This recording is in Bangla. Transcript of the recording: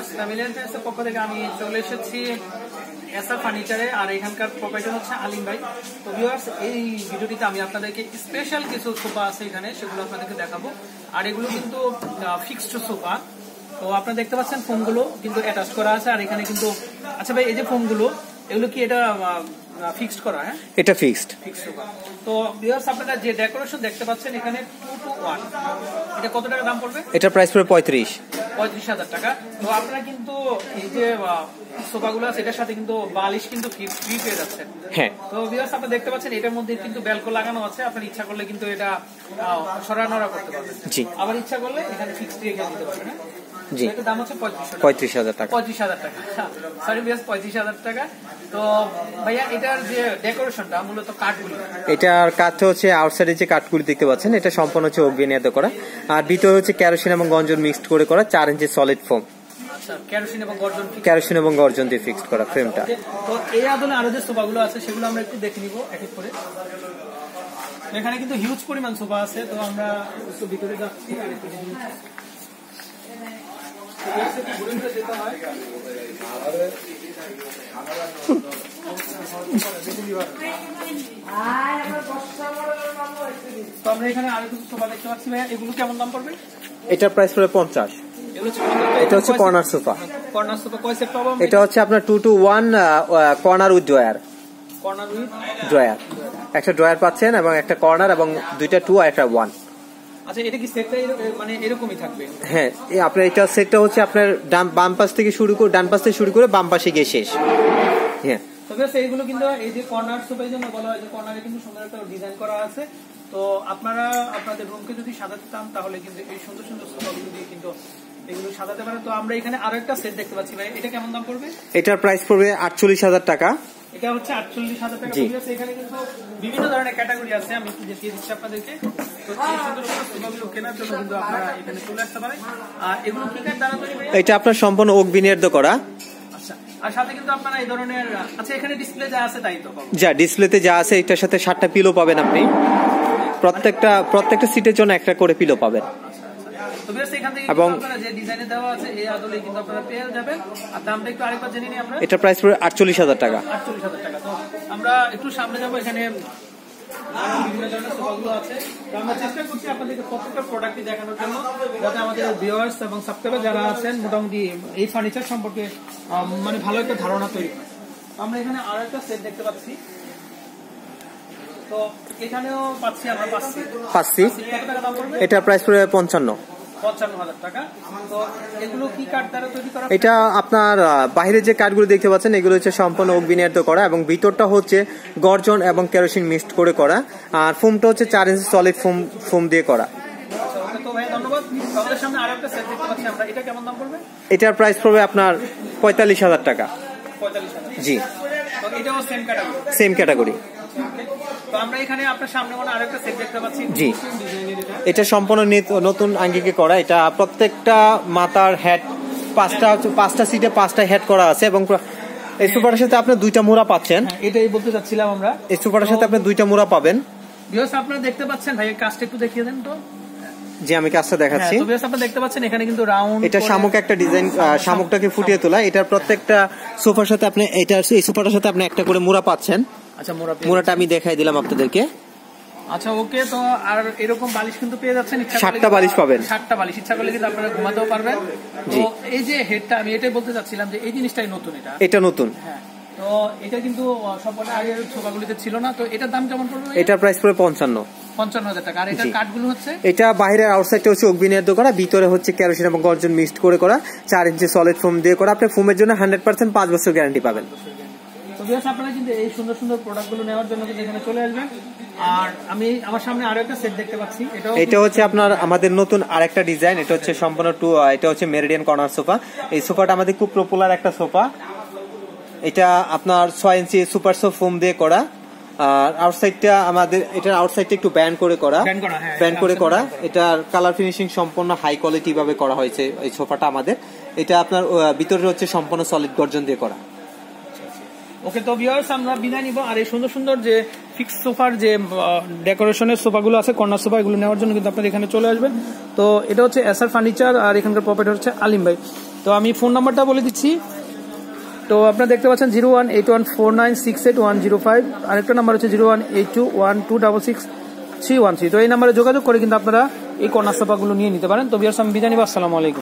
ভিউয়ার্স ফ্যামিলি এন্টারপ্রাইজের পক্ষ থেকে আমি চলে এসেছি এসআর ফার্নিচারে আর এখানকার প্রোপাইটার হচ্ছে আলিম ভাই। তো ভিউয়ার্স এই ভিডিওটিতে আমি আপনাদেরকে স্পেশাল কিছু সোফা আছে এখানে সেগুলো আপনাদেরকে দেখাবো। আর এগুলো কিন্তু ফিক্সড সোফা তো আপনারা দেখতে পাচ্ছেন ফোনগুলো কিন্তু অ্যাটাচ করা আছে। আর এখানে কিন্তু আচ্ছা ভাই এই যে ফোনগুলো এগুলো কি এটা ফিক্সড করা হ্যাঁ? এটা ফিক্সড তো ভিউয়ার্স আপনারা যে ডেকোরেশন দেখতে পাচ্ছেন এখানে টু এটা কত টাকা দাম পড়বে? এটা প্রাইস পড়বে পঁয়ত্রিশ। পঁয়ত্রিশ হাজার টাকা। তো আপনারা কিন্তু এই যে সোফাগুলো আছে এটার সাথে কিন্তু বালিশ কিন্তু ফ্রি পেয়ে যাচ্ছেন। হ্যাঁ। তো বিয়ার্স আপনারা দেখতে পাচ্ছেন এটার মধ্যে কিন্তু ব্যালকো লাগানো আছে। আপনার ইচ্ছা করলে কিন্তু এটা সরানোরা করতে পারবেন। জি। আবার ইচ্ছা করলে এখানে ফিক্স রেখে দিতে পারবেন হ্যাঁ? জি। দাম হচ্ছে পঁয়ত্রিশ হাজার টাকা। পঁয়ত্রিশ হাজার টাকা। সরি ভিউয়ার্স পঁয়ত্রিশ হাজার টাকা। তো ভাইয়া এটার যে ডেকোরেশনটা মূলত কাঠগুলি। এটার কাঠটা হচ্ছে আউটসাইডে যে কাঠগুলি দেখতে পাচ্ছেন এটা সম্পূর্ণ হচ্ছে অগ্নিয়াতে করা। আর ভিতরে হচ্ছে ক্যারোসিন এবং গঞ্জন মিক্সড করে করা চার ইঞ্চি সলিড ফোম কেরোসিন এবং গর্জন ক্যারোসিন এবং গর্জন দিয়ে ফিক্সড করা ফ্রেমটা তো এই আদলে আরও যে সোফাগুলো আছে সেগুলো আমরা একটু দেখে নিব এক এক করে। এখানে কিন্তু হিউজ পরিমাণ সোফা আছে তো আমরা ভিতরে যাচ্ছি আর একটু। তো এর সাথে ঘুরে ঘুরে যেতে। তো আমরা এখানে আরও কিছু সোফা দেখতে পাচ্ছি ভাইয়া। এগুলো কেমন দাম পড়বে? এটার প্রাইস পড়বে পঞ্চাশ। এটা হচ্ছে কর্নার সোফা কর্নার সোফা কয় সেট পাবো এটা হচ্ছে আপনার two two one corner with drawer corner with drawer একটা ড্রয়ার পাচ্ছেন এবং একটা কর্নার এবং দুইটা টু আর একটা ওয়ান আচ্ছা এটা কি সেটটা মানে এরকমই থাকবে? হ্যাঁ আপনার এটা সেটটা হচ্ছে আপনার ডান বাম পাশ থেকে শুরু করে ডান পাশ থেকে শুরু করে বাম পাশে গিয়ে শেষ। হ্যাঁ। তবে এইগুলো কিন্তু এই যে কর্নার সোফার জন্য বলা হয় যে কর্নারে কিন্তু সুন্দর একটা ডিজাইন করা আছে। তো আপনারা আপনাদের রুমকে যদি সাজাতে চান তাহলে কিন্তু এই সুন্দর সুন্দর সোফাগুলো দিয়ে কিন্তু এগুলো সাজাতে পারেন। তো আমরা এখানে আরও একটা সেট দেখতে পাচ্ছি ভাই। এটা কেমন দাম পড়বে? এটার প্রাইস পড়বে আটচল্লিশ হাজার টাকা। এটা হচ্ছে আটচল্লিশ হাজার টাকা। এখানে কিন্তু বিভিন্ন ধরনের ক্যাটাগরি আছে। আমি একটু দেখিয়ে দিচ্ছি আপনাদেরকে। এটা আপনার সম্পূর্ণ ওক বিনির্দ করা। আচ্ছা আর সাথে কিন্তু আপনারা এই ধরনের আচ্ছা এখানে ডিসপ্লে যা আছে তাই তো যা ডিসপ্লেতে যা আছে এটার সাথে সাতটা পিলো পাবেন আপনি। প্রত্যেকটা প্রত্যেকটা সিটের জন্য একটা করে পিলো পাবেন। এবং- এটার প্রাইস পড়বে আটচল্লিশ হাজার টাকা। আমরা একটু সামনে যাব এখানে বিভিন্ন ধরনের সোফাগুলো আছে। তো আমরা চেষ্টা করছি আপনাদেরকে প্রত্যেকটা প্রোডাক্টই দেখানোর জন্য যাতে আমাদের ভিউয়ার্স এবং সাবস্ক্রাইবার যারা আছেন মোটামুটি এই ফার্নিচার সম্পর্কে মানে ভালো একটা ধারণা তৈরি হয় আমরা এখানে আরও একটা সেট দেখতে পাচ্ছি। তো এখানেও পাচ্ছি আমরা পাচ্ছি এটার প্রাইস পড়বে পঞ্চান্ন। পঞ্চান্ন হাজার টাকা। তো এগুলো কি কাঠ দ্বারা তৈরি করা এটা আপনার আহ, বাইরের যে কাঠগুলো দেখতে পাচ্ছেন এগুলো হচ্ছে সম্পূর্ণ অগ্নিনির্দ করা এবং ভিতরটা হচ্ছে গর্জন এবং কেরোসিন মিক্সড করে করা। আর ফোমটা হচ্ছে চার ইঞ্চি সলিড ফোম ফোম দিয়ে করা। আচ্ছা, এটার প্রাইস পড়বে আপনার পঁয়তাল্লিশ হাজার টাকা। জি। সেম ক্যাটাগরি তো আমরা এখানে আপনার সামনে মনে আরেকটা সেট দেখতে পাচ্ছি। জি। Same design এর এটা। সম্পূর্ণ নতুন আঙ্গিকে করা। এটা প্রত্যেকটা মাথার হেড পাঁচটা পাঁচটা সিটে পাঁচটা হেড করা আছে এবং এই সুপারের সাথে আপনি দুইটা মোড়া পাচ্ছেন। হ্যাঁ, এটাই বলতে চাচ্ছিলাম আমরা। এই সুপারের সাথে আপনি দুইটা মোড়া পাবেন। ভিউয়ার্স আপনারা দেখতে পাচ্ছেন? ভাই কাজটা একটু দেখিয়ে দেন তো। যে আমি কাজটা হ্যাঁ দেখাচ্ছি। তো ভিউয়ার্স আপনারা দেখতে পাচ্ছেন এখানে কিন্তু রাউন্ড এটা শামুক একটা ডিজাইন শামুকটাকে ফুটিয়ে তোলা। এটার প্রত্যেকটা সোফার সাথে আপনি এটা এই সোফাটার সাথে আপনি একটা করে মোড়া পাচ্ছেন। আচ্ছা মোড়া মোড়াটা আমি দেখাই দিলাম আপনাদেরকে। আচ্ছা ওকে তো আর এরকম বালিশ কিন্তু পেয়ে যাচ্ছেন ইচ্ছা করলে বালিশ পাবেন। ষাটটা বালিশ ইচ্ছা করলে কিন্তু আপনারা ঘুমাতেও পারবেন। তো এই যে হেডটা আমি এটাই বলতে চাচ্ছিলাম যে এই জিনিসটাই নতুন এটা। এটা নতুন। হ্যাঁ তো এটা কিন্তু সবকটা আগের ছোপাগুলিতে ছিল না তো এটার দাম কেমন পড়বে? এটার প্রাইস পড়বে পঞ্চান্ন। পঞ্চান্ন হাজার টাকা। আর এটার কাঠগুলো হচ্ছে? এটা বাইরের আউটসাইডটা হচ্ছে অগ্নিনির্দ করা ভিতরে হচ্ছে কেরোসিন এবং গর্জন মিক্সড করে করা চার ইঞ্চি সলিড ফোম দিয়ে করা। আপনি ফোমের জন্য হান্ড্রেড পার্সেন্ট পাঁচ বছর গ্যারান্টি পাবেন। তো বিয়াস আপনারা কিন্তু এই সুন্দর সুন্দর প্রোডাক্টগুলো নেওয়ার জন্য কিন্তু এখানে চলে আসবেন। আর আমি আমার সামনে আরও একটা সেট দেখতে পাচ্ছি। এটা হচ্ছে আপনার আমাদের নতুন আরেকটা ডিজাইন এটা হচ্ছে সম্পূর্ণ টু এটা হচ্ছে মেরিডিয়ান কর্নার সোফা এই সোফাটা আমাদের খুব পপুলার একটা সোফা এটা আপনার ছয় ইঞ্চি সুপার সোফ ফোম দিয়ে করা। আর আউটসাইডটা আমাদের এটার আউটসাইডটা একটু ব্যান্ড করে করা। ব্যান্ড করে করা। এটার কালার ফিনিশিং সম্পূর্ণ হাই কোয়ালিটি ভাবে করা হয়েছে এই সোফাটা আমাদের। এটা আপনার ভিতরে হচ্ছে সম্পূর্ণ সলিড গর্জন দিয়ে করা। ওকে তো ভিউয়ার্স আমরা বিদায় নিব। আর এই সুন্দর সুন্দর যে ফিক্স সোফার যে ডেকোরেশনের সোফাগুলো আছে কর্নার সোফা এগুলো নেওয়ার জন্য কিন্তু আপনারা এখানে চলে আসবেন। তো এটা হচ্ছে এসআর ফার্নিচার আর এখানকার প্রপার্টি হচ্ছে আলিম ভাই। তো আমি ফোন নাম্বারটা বলে দিচ্ছি। তো আপনারা দেখতে পাচ্ছেন zero one eight one four nine six eight one zero five আরেকটা নাম্বার হচ্ছে zero one eight two one two double six three one three তো এই নাম্বারে যোগাযোগ করে কিন্তু আপনারা এই কর্নার সোফাগুলো নিয়ে নিতে পারেন। তো বিয়ার আমি বিদানি আসসালামু আলাইকুম।